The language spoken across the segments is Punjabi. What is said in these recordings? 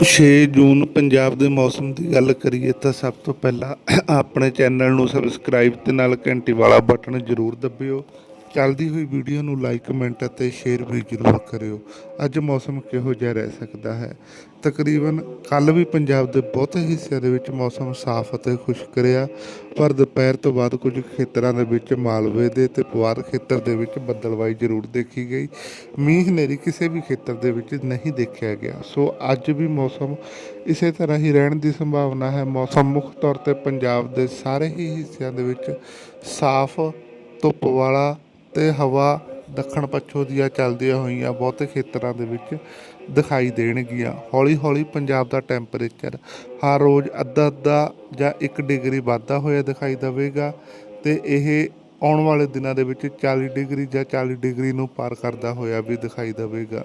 6 ਜੂਨ ਪੰਜਾਬ ਦੇ ਮੌਸਮ ਦੀ ਗੱਲ ਕਰੀਏ ਤਾਂ ਸਭ ਤੋਂ ਪਹਿਲਾਂ ਆਪਣੇ ਚੈਨਲ ਨੂੰ ਸਬਸਕ੍ਰਾਈਬ ਤੇ ਨਾਲ ਘੰਟੀ ਵਾਲਾ ਬਟਨ ਜ਼ਰੂਰ ਦਬਿਓ। ਚੱਲਦੀ ਹੋਈ ਵੀਡੀਓ ਨੂੰ ਲਾਈਕ ਕਮੈਂਟ ਅਤੇ ਸ਼ੇਅਰ ਵੀ ਜ਼ਰੂਰ ਕਰਿਓ। ਅੱਜ ਮੌਸਮ ਕਿਹੋ ਜਿਹਾ ਰਹਿ ਸਕਦਾ ਹੈ? ਤਕਰੀਬਨ ਕੱਲ ਵੀ ਪੰਜਾਬ ਦੇ ਬਹੁਤੇ ਹਿੱਸਿਆਂ ਦੇ ਵਿੱਚ ਮੌਸਮ ਸਾਫ਼ ਅਤੇ ਖੁਸ਼ਕ ਰਿਹਾ, ਪਰ ਦੁਪਹਿਰ ਤੋਂ ਬਾਅਦ ਕੁਝ ਖੇਤਰਾਂ ਦੇ ਵਿੱਚ ਮਾਲਵੇ ਦੇ ਤੇ ਪੁਆਧ ਖੇਤਰ ਦੇ ਵਿੱਚ ਬੱਦਲਵਾਈ ਜ਼ਰੂਰ ਦੇਖੀ ਗਈ। ਮੀਂਹ ਹਨੇਰੀ ਕਿਸੇ ਵੀ ਖੇਤਰ ਦੇ ਵਿੱਚ ਨਹੀਂ ਦੇਖਿਆ ਗਿਆ। ਸੋ ਅੱਜ ਵੀ ਮੌਸਮ ਇਸੇ ਤਰ੍ਹਾਂ ਹੀ ਰਹਿਣ ਦੀ ਸੰਭਾਵਨਾ ਹੈ। ਮੌਸਮ ਮੁੱਖ ਤੌਰ ਤੇ ਪੰਜਾਬ ਦੇ ਸਾਰੇ ਹੀ ਹਿੱਸਿਆਂ ਦੇ ਵਿੱਚ ਸਾਫ਼ ਧੁੱਪ ਵਾਲਾ ਤੇ ਹਵਾ ਦੱਖਣ ਪੱਛਮ ਦੀਆਂ ਚੱਲਦੀਆਂ ਹੋਈਆਂ ਬਹੁਤੇ ਖੇਤਰਾਂ ਦੇ ਵਿੱਚ ਦਿਖਾਈ ਦੇਣਗੀਆਂ। ਹੌਲੀ ਹੌਲੀ ਪੰਜਾਬ ਦਾ ਟੈਂਪਰੇਚਰ ਹਰ ਰੋਜ਼ ਅੱਧਾ ਅੱਧਾ ਜਾਂ 1 ਡਿਗਰੀ ਵਾਧਾ ਹੋਇਆ ਦਿਖਾਈ ਦੇਵੇਗਾ ਤੇ ਇਹ ਆਉਣ ਵਾਲੇ ਦਿਨਾਂ ਦੇ ਵਿੱਚ 40 ਡਿਗਰੀ ਜਾਂ 40 ਡਿਗਰੀ ਨੂੰ ਪਾਰ ਕਰਦਾ ਹੋਇਆ ਵੀ ਦਿਖਾਈ ਦੇਵੇਗਾ।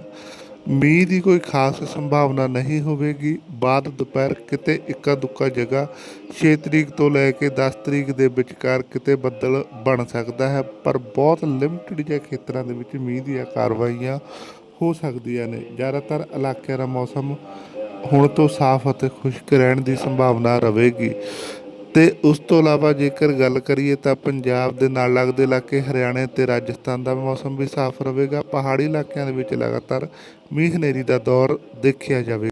ਮੀਂਹ ਦੀ ਕੋਈ ਖਾਸ ਸੰਭਾਵਨਾ ਨਹੀਂ ਹੋਵੇਗੀ। ਬਾਅਦ ਦੁਪਹਿਰ ਕਿਤੇ ਇੱਕਾ ਦੁੱਕਾ ਜਗ੍ਹਾ 6 ਤਰੀਕ ਤੋਂ ਲੈ ਕੇ 10 ਤਰੀਕ ਦੇ ਵਿਚਕਾਰ ਕਿਤੇ ਬੱਦਲ ਬਣ ਸਕਦਾ ਹੈ, ਪਰ ਬਹੁਤ ਲਿਮਟਿਡ ਜਿਹੇ ਖੇਤਰਾਂ ਦੇ ਵਿੱਚ ਮੀਂਹ ਦੀਆਂ ਕਾਰਵਾਈਆਂ ਹੋ ਸਕਦੀਆਂ ਨੇ। ਜ਼ਿਆਦਾਤਰ ਇਲਾਕਿਆਂ ਦਾ ਮੌਸਮ ਹੁਣ ਤੋਂ ਸਾਫ਼ ਅਤੇ ਖੁਸ਼ਕ ਰਹਿਣ ਦੀ ਸੰਭਾਵਨਾ ਰਹੇਗੀ। ਤੇ ਉਸ ਤੋਂ ਇਲਾਵਾ ਜੇਕਰ ਗੱਲ ਕਰੀਏ ਤਾਂ ਪੰਜਾਬ ਦੇ ਨਾਲ ਲੱਗਦੇ ਇਲਾਕੇ ਹਰਿਆਣਾ ਤੇ ਰਾਜਸਥਾਨ ਦਾ ਮੌਸਮ ਵੀ ਸਾਫ਼ ਰਹੇਗਾ। ਪਹਾੜੀ ਇਲਾਕਿਆਂ ਦੇ ਵਿੱਚ ਲਗਾਤਾਰ ਮੀਂਹ ਹਨੇਰੀ ਦਾ ਦੌਰ ਦੇਖਿਆ ਜਾਵੇ